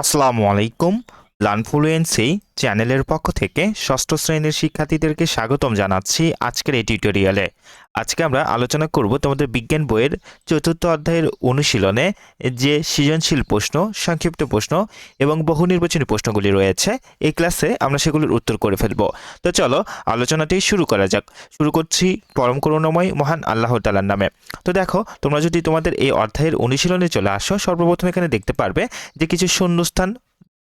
আসসালামু আলাইকুম। লার্নফ্লুয়েন্সি চ্যানেলের পক্ষ থেকে ষষ্ঠ শ্রেণির শিক্ষার্থীদেরকে স্বাগতম জানাচ্ছি আজকের এই টিউটোরিয়ালে। আজকে আমরা আলোচনা করব তোমাদের বিজ্ঞান বইয়ের চতুর্থ অধ্যায়ের অনুশীলনে যে সৃজনশীল প্রশ্ন, সংক্ষিপ্ত প্রশ্ন এবং বহু নির্বাচনী প্রশ্নগুলি রয়েছে, এই ক্লাসে আমরা সেগুলির উত্তর করে ফেলব। তো চলো, আলোচনাটি শুরু করা যাক। শুরু করছি পরম করুণাময় মহান আল্লাহ তালার নামে। তো দেখো, তোমরা যদি তোমাদের এই অধ্যায়ের অনুশীলনে চলে আসো, সর্বপ্রথম এখানে দেখতে পারবে যে কিছু শূন্যস্থান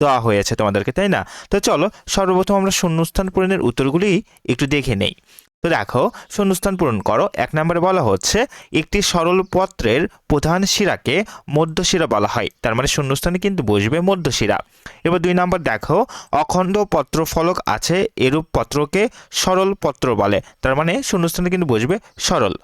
দেওয়া হয়েছে তোমাদেরকে, তাই না? তো চলো, সর্বপ্রথম আমরা শূন্যস্থান পূরণের উত্তরগুলি একটু দেখে নেই। তো দেখো, শূন্যস্থান পূরণ করো। এক নম্বরে বলা হচ্ছে, একটি সরল পত্রের প্রধান শিরাকে মধ্যশিরা বলা হয়। তার মানে শূন্যস্থানে কিন্তু বসবে মধ্যশিরা। এবার দুই নম্বর দেখো, অখণ্ড পত্র ফলক আছে, এরূপ পত্রকে সরল পত্র বলে। তার মানে শূন্যস্থানে কিন্তু বসবে সরল।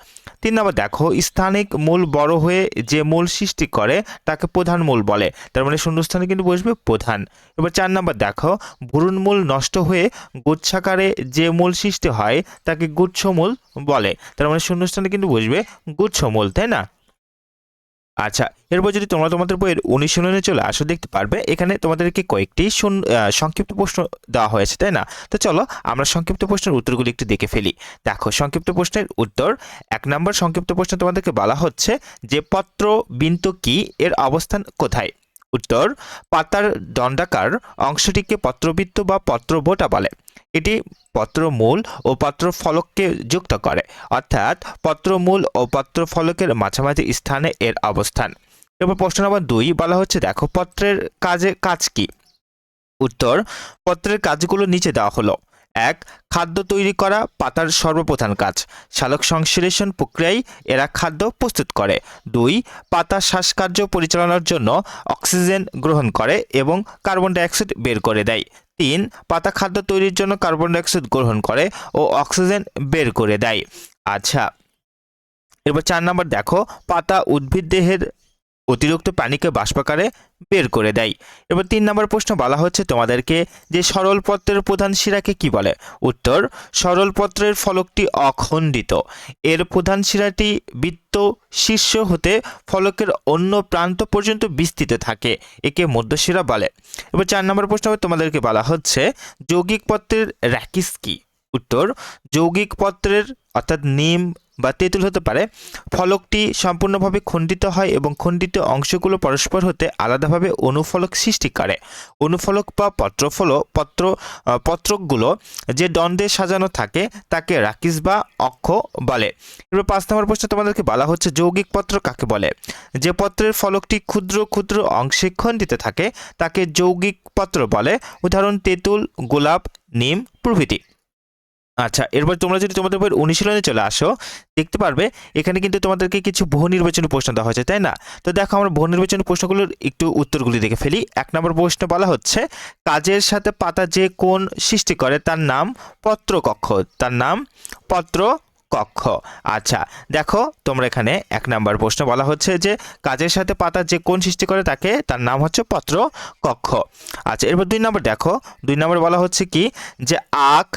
তিন নম্বর দেখো, স্থানিক মূল বড় হয়ে যে মূল সৃষ্টি করে, তাকে প্রধান মূল বলে। তার মানে শূন্যস্থানে কিন্তু বসবে প্রধান। এবার চার নম্বর দেখো ভ্রূণ মূল নষ্ট হয়ে গুচ্ছাকারে যে মূল সৃষ্টি হয়, তাকে গুচ্ছমূল বলে। তার মানে শূন্যস্থানে কিন্তু বসবে গুচ্ছমূল, তাই না? আচ্ছা এরপর যদি তোমরা তোমাদের বইয়ের অনুশীলনে চলে আসো, দেখতে পারবে, এখানে তোমাদেরকে কয়েকটি সংক্ষিপ্ত প্রশ্ন দেওয়া হয়েছে, তাই না? তো চলো আমরা সংক্ষিপ্ত প্রশ্নের উত্তরগুলি একটু দেখে ফেলি। দেখো, সংক্ষিপ্ত প্রশ্নের উত্তর, এক নম্বর সংক্ষিপ্ত প্রশ্ন তোমাদেরকে বলা হচ্ছে যে পত্র বিন্ত কি, এর অবস্থান কোথায়? উত্তর, পাতার দণ্ডাকার অংশটিকে পত্রবৃত্ত বা পত্রবোটা বলে। এটি পত্রমূল ও পত্র ফলককে যুক্ত করে, অর্থাৎ পত্রমূল ও পত্র ফলকের মাঝামাঝি স্থানে এর অবস্থান। এবার প্রশ্ন নম্বর দুই বলা হচ্ছে, দেখো, পত্রের কাজে কাজ কি? উত্তর, পত্রের কাজগুলো নিচে দেওয়া হলো। এক, খাদ্য তৈরি করা পাতার সর্বপ্রধান কাজ। সালোক সংশ্লেষণ প্রক্রিয়ায় এরা খাদ্য প্রস্তুত করে। দুই, পাতা শ্বাসকার্য পরিচালনার জন্য অক্সিজেন গ্রহণ করে এবং কার্বন ডাইঅক্সাইড বের করে দেয়। তিন, পাতা খাদ্য তৈরির জন্য কার্বন ডাইঅক্সাইড গ্রহণ করে ও অক্সিজেন বের করে দেয়। আচ্ছা এরপর চার নম্বর দেখো, পাতা উদ্ভিদ দেহের অতিরিক্ত পানিকে বাষ্পাকারে বের করে দেয়। এবার তিন নম্বর প্রশ্ন বলা হচ্ছে তোমাদেরকে যে সরল পত্রের প্রধান শিরাকে কি বলে? উত্তর সরল পত্রের ফলকটি অখণ্ডিত। এর প্রধান শিরাটি বৃত্ত শীর্ষ হতে ফলকের অন্য প্রান্ত পর্যন্ত বিস্তৃত থাকে, একে মধ্যশিরা বলে। এবার চার নম্বর প্রশ্ন তোমাদেরকে বলা হচ্ছে যৌগিক পত্রের র্যাকিস কি? উত্তর, যৌগিক পত্রের অর্থাৎ নিম বা তেঁতুল হতে পারে। ফলকটি সম্পূর্ণভাবে খণ্ডিত হয় এবং খণ্ডিত অংশগুলো পরস্পর হতে আলাদাভাবে অনুফলক সৃষ্টি করে। অনুফলক বা পত্রফল, পত্র পত্রকগুলো যে দ্বন্দ্বে সাজানো থাকে, তাকে রাকিস বা অক্ষ বলে। এবার পাঁচ নম্বর প্রশ্ন তোমাদেরকে বলা হচ্ছে, যৌগিক পত্র কাকে বলে? যে পত্রের ফলকটি ক্ষুদ্র ক্ষুদ্র অংশে খণ্ডিত থাকে, তাকে যৌগিক পত্র বলে। উদাহরণ, তেঁতুল, গোলাপ, নিম প্রভৃতি। আচ্ছা এরপর তোমরা যদি তোমাদের বইয়ের অনুশীলনে চলে আসো, দেখতে পারবে এখানে কিন্তু তোমাদেরকে কিছু বহু নির্বাচনী প্রশ্ন দেওয়া হয়েছে, তাই না? তো দেখো, আমরা বহু নির্বাচনী প্রশ্নগুলোর একটু উত্তরগুলি দেখে ফেলি। এক নম্বর প্রশ্ন বলা হচ্ছে, কাজের সাথে পাতা যে কোন সৃষ্টি করে তার নাম পত্রকক্ষ। তার নাম পত্র কক্ষ আচ্ছা দেখো, তোমরা এখানে এক নাম্বার প্রশ্ন বলা হচ্ছে যে, কাজের সাথে পাতা যে কোন সৃষ্টি করে তাকে, তার নাম হচ্ছে পত্র কক্ষ আচ্ছা এরপর দুই নম্বর দেখো, দুই নম্বর বলা হচ্ছে কি? যে আখ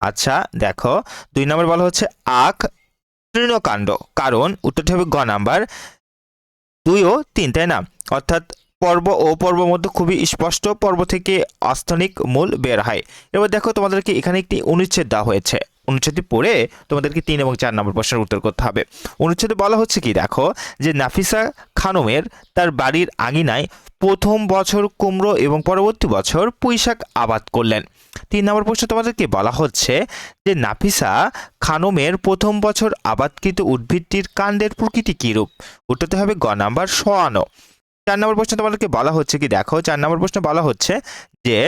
আচ্ছা দেখো, দুই নম্বর বলা হচ্ছে আখ তৃণকাণ্ড। কারণ উত্তরটি হবে গ নাম্বার। দুই ও তিন, তাই না? অর্থাৎ পর্ব ও পর্ব মধ্যে খুবই স্পষ্ট পর্ব থেকে আস্থনিক মূল বের হয়। এবার দেখো তোমাদেরকে এখানে একটি অনুচ্ছেদ দেওয়া হয়েছে। অনুচ্ছেদটি পড়ে তোমাদেরকে তিন এবং চার নম্বর প্রশ্নের উত্তর করতে হবে। অনুচ্ছেদে বলা হচ্ছে কি, দেখো, যে নাফিসা খানমের তার বাড়ির আঙিনায় প্রথম বছর কুমড়ো এবং পরবর্তী বছর পুঁইশাক আবাদ করলেন। তিন নম্বর প্রশ্ন তোমাদেরকে বলা হচ্ছে যে নাফিসা খানমের প্রথম বছর আবাদকৃত উদ্ভিদটির কাণ্ডের প্রকৃতি কীরূপ? উত্তরতে হবে গ নাম্বার সোয়ানো চার নম্বর প্রশ্ন তোমাদেরকে বলা হচ্ছে কি, দেখো, চার নম্বর প্রশ্ন বলা হচ্ছে যে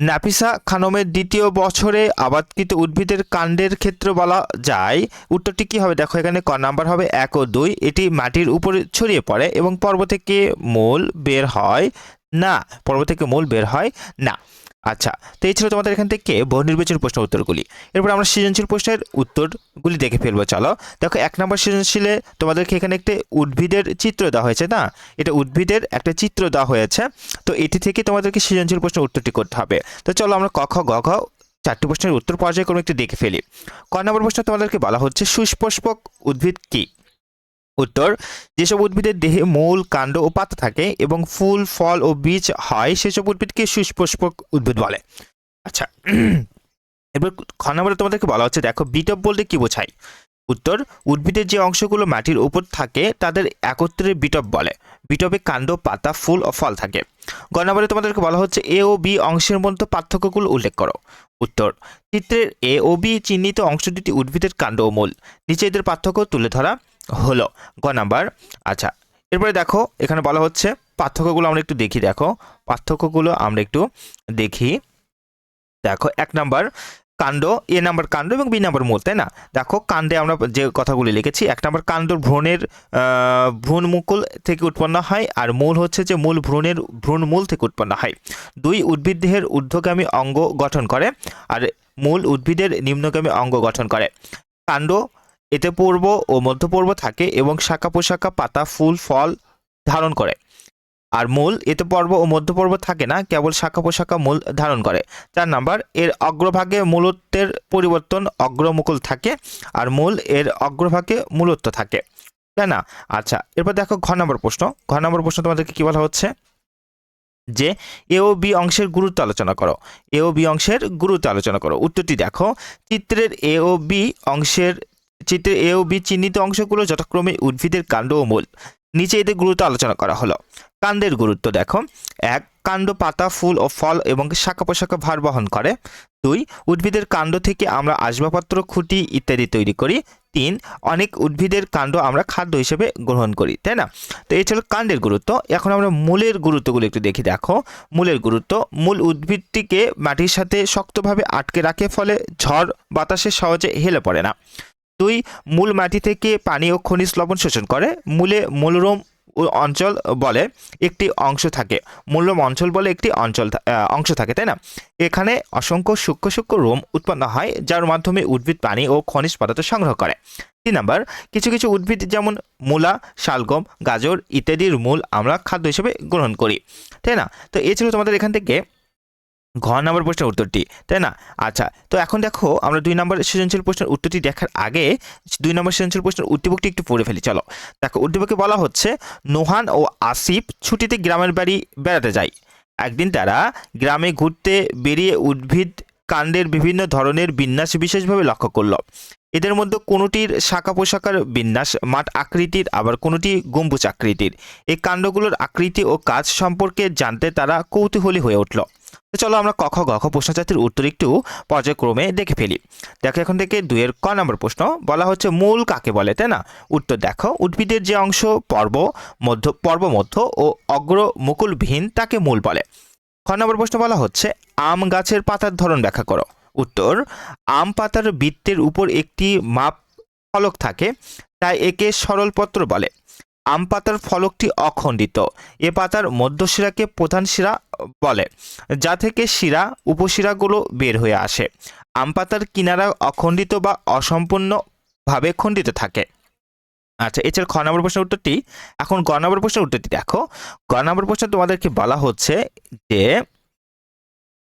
নাফিসা খানমের দ্বিতীয় বছরে আবাদকৃত উদ্ভিদের কাণ্ডের ক্ষেত্রে বলা যায়। উত্তরটি কী হবে? দেখো, এখানে ক নাম্বার হবে এক ও দুই। এটি মাটির উপরে ছড়িয়ে পড়ে এবং পর্ব থেকে মূল বের হয় না। পর্ব থেকে মূল বের হয় না। আচ্ছা তো এই ছিল তোমাদের এখান থেকে বহু নির্বাচন প্রশ্ন উত্তরগুলি। এরপর আমরা সৃজনশীল প্রশ্নের উত্তরগুলি দেখে ফেলব, চলো। দেখো, এক নম্বর সৃজনশীলে তোমাদেরকে এখানে একটি উদ্ভিদের চিত্র দেওয়া হয়েছে, না? এটা উদ্ভিদের একটা চিত্র দেওয়া হয়েছে, তো এটি থেকে তোমাদেরকে সৃজনশীল প্রশ্নের উত্তরটি করতে হবে। তো চলো আমরা ক, খ, গ, ঘ চারটি প্রশ্নের উত্তর পর্যায়ক্রমে একটু দেখে ফেলি। ক নম্বর প্রশ্ন তোমাদেরকে বলা হচ্ছে, সুস্পর্শক উদ্ভিদ কি? উত্তর, যেসব উদ্ভিদের দেহে মূল কাণ্ড ও পাতা থাকে এবং ফুল, ফল ও বীজ হয়, সেসব উদ্ভিদকে সুস্পষ্পক উদ্ভিদ বলে। আচ্ছা এবার খ নম্বরে তোমাদেরকে বলা হচ্ছে, দেখো, বিটপ বলতে কি বোঝায়? উত্তর, উদ্ভিদের যে অংশগুলো মাটির উপর থাকে, তাদের একত্রে বিটপ বলে। বিটপে কাণ্ড, পাতা, ফুল ও ফল থাকে। গ নম্বরে তোমাদেরকে বলা হচ্ছে, এ ও বি অংশের মধ্যে পার্থক্যগুলো উল্লেখ করো। উত্তর, চিত্রের এ ও বি চিহ্নিত অংশ দুটি উদ্ভিদের কাণ্ড ও মূল। নিচে এদের পার্থক্য তুলে ধরা। হলো। গ নাম্বার। আচ্ছা এরপরে দেখো এখানে বলা হচ্ছে পার্থক্যগুলো আমরা একটু দেখি দেখো। পার্থক্যগুলো আমরা একটু দেখি। দেখো এক নাম্বার কাণ্ড এ নাম্বার কাণ্ড এবং বি নাম্বার মূল তাই না? দেখো কাণ্ডে আমরা যে কথাগুলি লিখেছি এক নাম্বার কাণ্ড ভ্রূণের আহ, ভ্রূণ মুকুল থেকে উৎপন্ন হয় আর মূল হচ্ছে যে মূল ভ্রূণের ভ্রূণ মূল থেকে উৎপন্ন হয়। দুই উদ্ভিদ দেহের ঊর্ধ্বগামী অঙ্গ গঠন করে আর মূল উদ্ভিদের নিম্নগামী অঙ্গ গঠন করে। কাণ্ড এতে পূর্ব ও মধ্য পূর্ব থাকে এবং শাখা পোশাখা, পাতা, ফুল, ফল ধারণ করে। আর মূল এতে পর্ব ও মধ্য পর্ব থাকে না, কেবল শাখা পোশাখা মূল ধারণ করে। চার নাম্বার, এর অগ্রভাগে মূলত্বের পরিবর্তন অগ্রমুকুল থাকে আর মূল এর অগ্রভাগে মূলত্ব থাকে। তাই না? আচ্ছা এরপর দেখো ঘ নম্বর প্রশ্ন। ঘ নম্বর প্রশ্ন তোমাদেরকে কি বলা হচ্ছে? যে, এ ও বি অংশের গুরুত্ব আলোচনা করো। এ ও বি অংশের গুরুত্ব আলোচনা করো। উত্তরটি দেখো, চিত্রের এ ও বি অংশের চিত্রের এ ও বি চিহ্নিত অংশগুলো যথাক্রমে উদ্ভিদের কাণ্ড ও মূল। নিচে এদের গুরুত্ব আলোচনা করা হলো। কাণ্ডের গুরুত্ব দেখো। এক, কাণ্ড পাতা, ফুল ও ফল এবং শাখা পোশাখা ভার বহন করে। দুই, উদ্ভিদের কাণ্ড থেকে আমরা আসবাবপত্র, খুঁটি ইত্যাদি তৈরি করি। তিন, অনেক উদ্ভিদের কাণ্ড আমরা খাদ্য হিসেবে গ্রহণ করি, তাই না? তো এই ছিল কাণ্ডের গুরুত্ব। এখন আমরা মূলের গুরুত্বগুলো একটু দেখি, দেখো। মূলের গুরুত্ব, মূল উদ্ভিদটিকে মাটির সাথে শক্তভাবে আটকে রাখে ফলে ঝড়, বাতাসে সহজে হেলে পড়ে না। দুই, মূল মাটি থেকে পানি ও খনিজ লবণ শোষণ করে। মূলে মূলরোম অঞ্চল বলে একটি অংশ থাকে। মূল্যম অঞ্চল বলে একটি অঞ্চল অংশ থাকে, তাই না? এখানে অসংখ্য সূক্ষ্ম সূক্ষ্ম রোম উৎপন্ন হয়, যার মাধ্যমে উদ্ভিদ, পানি ও খনিজ পদার্থ সংগ্রহ করে। তিন নাম্বার, কিছু কিছু উদ্ভিদ যেমন মূলা, শালগম, গাজর ইত্যাদির মূল আমরা খাদ্য হিসেবে গ্রহণ করি, তাই না? তো এ ছিল তোমাদের এখান থেকে ঘ নম্বর প্রশ্নের উত্তরটি, তাই না? আচ্ছা তো এখন দেখো আমরা দুই নম্বর সৃজনশীল প্রশ্নের উত্তরটি দেখার আগে দুই নম্বর সৃজনশীল প্রশ্নের উদ্দীপকটি একটু পড়ে ফেলি, চলো। দেখো, উদ্দীপকে বলা হচ্ছে, নোহান ও আসিফ ছুটিতে গ্রামের বাড়ি বেড়াতে যায়। একদিন তারা গ্রামে ঘুরতে বেরিয়ে উদ্ভিদ কাণ্ডের বিভিন্ন ধরনের বিন্যাস বিশেষভাবে লক্ষ্য করল। এদের মধ্যে কোনোটির শাখা পোশাকার বিন্যাস, মাঠ আকৃতির, আবার কোনোটি গম্বুজ আকৃতির। এই কাণ্ডগুলোর আকৃতি ও কাজ সম্পর্কে জানতে তারা কৌতূহলী হয়ে উঠল। চলো আমরা কখ গখ প্রশ্নজাতির উত্তর একটু পর্যায়ক্রমে দেখে ফেলি। দেখো এখন থেকে দুইয়ের ক নম্বর প্রশ্ন, বলা হচ্ছে মূল কাকে বলে, তাই না? উত্তর দেখো, উদ্ভিদের যে অংশ, পর্ব, মধ্য পর্ব মধ্য ও অগ্র মুকুলবিহীন তাকে মূল বলে। খ নম্বর প্রশ্ন বলা হচ্ছে, আম গাছের পাতার ধরন ব্যাখ্যা করো। উত্তর, আম পাতার বৃত্তের উপর একটি মাপ ফলক থাকে, তাই একে সরলপত্র বলে। আম পাতার ফলকটি অখণ্ডিত। এ পাতার মধ্যশিরাকে প্রধান শিরা বলে, যা থেকে শিরা, উপশিরাগুলো বের হয়ে আসে। আম পাতার কিনারা অখণ্ডিত বা অসম্পূর্ণভাবে খণ্ডিত থাকে। আচ্ছা এছাড়া খ নম্বর প্রশ্নের উত্তরটি, এখন গ নম্বর প্রশ্নের উত্তরটি দেখো। গ নম্বর প্রশ্ন তোমাদেরকে বলা হচ্ছে যে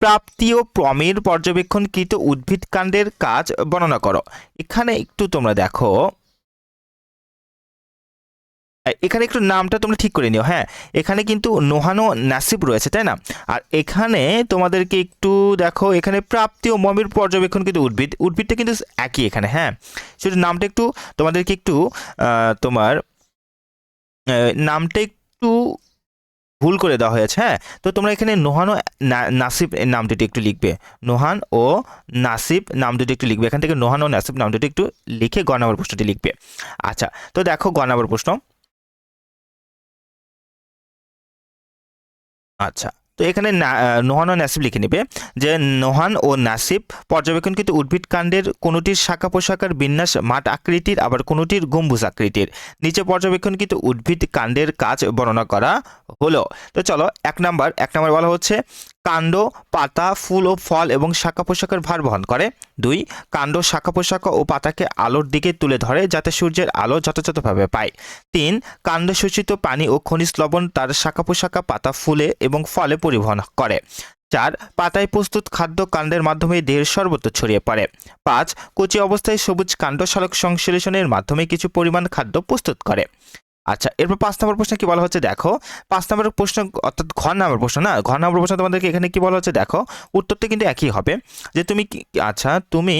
প্রাপ্তি ও প্রমের পর্যবেক্ষণকৃত উদ্ভিদ কাণ্ডের কাজ বর্ণনা করো। এখানে একটু তোমরা দেখো। এখানে একটু নামটা তোমরা ঠিক করে নিও হ্যাঁ? এখানে কিন্তু নোহানো নাসিব রয়েছে, তাই না? আর এখানে তোমাদেরকে একটু দেখো, এখানে প্রাপ্তি ও মমির পর্যবেক্ষণ কিন্তু উদ্ভিদ, উদ্ভিদটা কিন্তু একই এখানে হ্যাঁ? শুধু নামটা একটু তোমাদেরকে একটু তোমার নামটা একটু ভুল করে দেওয়া হয়েছে হ্যাঁ? তো তোমরা এখানে নোহান ও নাসিব নাম দুটি একটু লিখবে, নোহান ও নাসিব নাম দুটি একটু লিখবে, এখান থেকে নোহান ও নাসিব নাম দুটি একটু লিখে গ নম্বর প্রশ্নটি লিখবে। আচ্ছা তো দেখো গ নম্বর প্রশ্ন। আচ্ছা তো এখানে নোহান ও নাসিব লিখে নেবে যে, নোহান ও নাসিব পর্যবেক্ষণ কিন্তু উদ্ভিদ কাণ্ডের কোনোটির শাখা পোশাকার বিন্যাস মাঠ আকৃতির, আবার কোনোটির গম্বুজ আকৃতির। নিচে পর্যবেক্ষণ কিন্তু উদ্ভিদ কাণ্ডের কাজ বর্ণনা করা হলো। তো চলো, এক নাম্বার এক নাম্বার বলা হচ্ছে কাণ্ড, পাতা, ফুল ও ফল এবং শাখা পোশাকের ভার বহন করে। দুই, কাণ্ড শাখা পোশাক ও পাতাকে আলোর দিকে তুলে ধরে যাতে সূর্যের আলো যথাযথভাবে পায়। তিন, কাণ্ড শোষিত পানি ও খনিজ লবণ তার শাখা পোশাকা পাতা, ফুলে এবং ফলে পরিবহন করে। চার, পাতায় প্রস্তুত খাদ্য কাণ্ডের মাধ্যমে দেহের সর্বত্র ছড়িয়ে পড়ে। পাঁচ, কচি অবস্থায় সবুজ কাণ্ড সালোক সংশ্লেষণের মাধ্যমে কিছু পরিমাণ খাদ্য প্রস্তুত করে। আচ্ছা এরপর পাঁচ নম্বর প্রশ্ন কি বলা হচ্ছে? দেখো, পাঁচ নম্বর প্রশ্ন, অর্থাৎ ঘ নম্বর প্রশ্ন, না? ঘ নম্বর প্রশ্ন তোমাদেরকে এখানে কি বলা হচ্ছে? দেখো, উত্তরটা কিন্তু একই হবে। যে তুমি আচ্ছা তুমি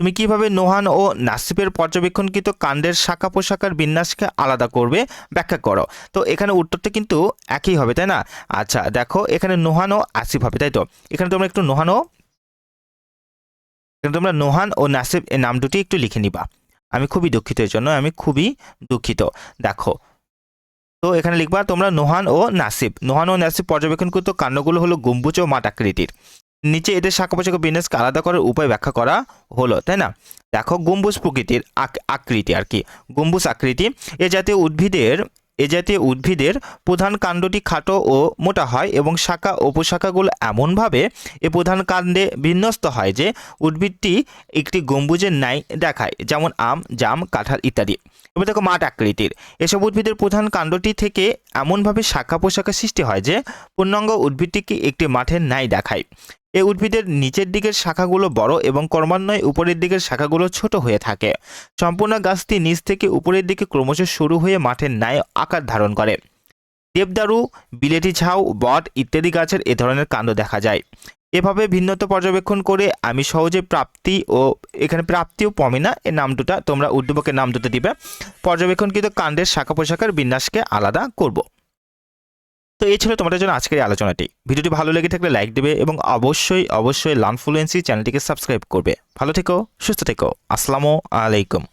তুমি কীভাবে নোহান ও নাসিবের পর্যবেক্ষণকৃত কাণ্ডের শাখা পোশাকার বিন্যাসকে আলাদা করবে? ব্যাখ্যা করো। তো এখানে উত্তরটা কিন্তু একই হবে, তাই না? আচ্ছা দেখো, এখানে নোহান ও আসিফ হবে, তাই তো? এখানে তোমরা একটু নোহান ও, এখানে তোমরা নোহান ও নাসিব এই নাম দুটি একটু লিখে নিবা। আমি খুবই দুঃখিত এর জন্য আমি খুবই দুঃখিত। দেখো, তো এখানে লিখবা, তোমরা নোহান ও নাসিব। নোহান ও নাসিব পর্যবেক্ষণকৃত কাণ্ডগুলো হলো গম্বুজ ও মাটাকৃতির নিচে এদের শাখা বিন্যাসকে আলাদা করার উপায় ব্যাখ্যা করা হলো, তাই না? দেখো, গম্বুজ প্রকৃতির আক- আকৃতি আর কি। গম্বুজ আকৃতি, এ জাতীয় উদ্ভিদের এ জাতীয় উদ্ভিদের প্রধান কাণ্ডটি খাটো ও মোটা হয় এবং শাখা উপশাখাগুলো এমনভাবে এ প্রধান কাণ্ডে বিন্যস্ত হয় যে উদ্ভিদটি একটি গম্বুজের ন্যায় দেখায়, যেমন আম, জাম, কাঁঠাল ইত্যাদি। এবার দেখো মাঠ আকৃতির। এসব উদ্ভিদের প্রধান কাণ্ডটি থেকে এমনভাবে শাখা পোশাখা সৃষ্টি হয় যে, পূর্ণাঙ্গ উদ্ভিদটিকে একটি মাঠের ন্যায় দেখায়। এই উদ্ভিদের নিচের দিকের শাখাগুলো বড় এবং ক্রমান্বয়ে উপরের দিকের শাখাগুলো ছোট হয়ে থাকে। সম্পূর্ণ গাছটি নিচ থেকে উপরের দিকে ক্রমশ শুরু হয়ে মাঠের ন্যায় আকার ধারণ করে। দেবদারু বিলেটি ঝাউ, বট ইত্যাদি গাছের এ ধরনের কাণ্ড দেখা যায়। এভাবে ভিন্নতা পর্যবেক্ষণ করে আমি সহজে প্রাপ্তি ও এখানে প্রাপ্তি ও পমিনা এই নাম দুটা, তোমরা উদ্দীপকের নাম দুটো দিবে। পর্যবেক্ষণকৃত কাণ্ডের শাখা পোশাকের বিন্যাসকে আলাদা করব। তো এই ছিল তোমাদের জন্য আজকের আলোচনাটি। ভিডিওটি ভালো লেগে থাকলে লাইক দেবে এবং অবশ্যই অবশ্যই লার্ন ফ্লুয়েন্সি চ্যানেলটিকে সাবস্ক্রাইব করবে। ভালো থেকো, সুস্থ থেকো। আসসালামু আলাইকুম।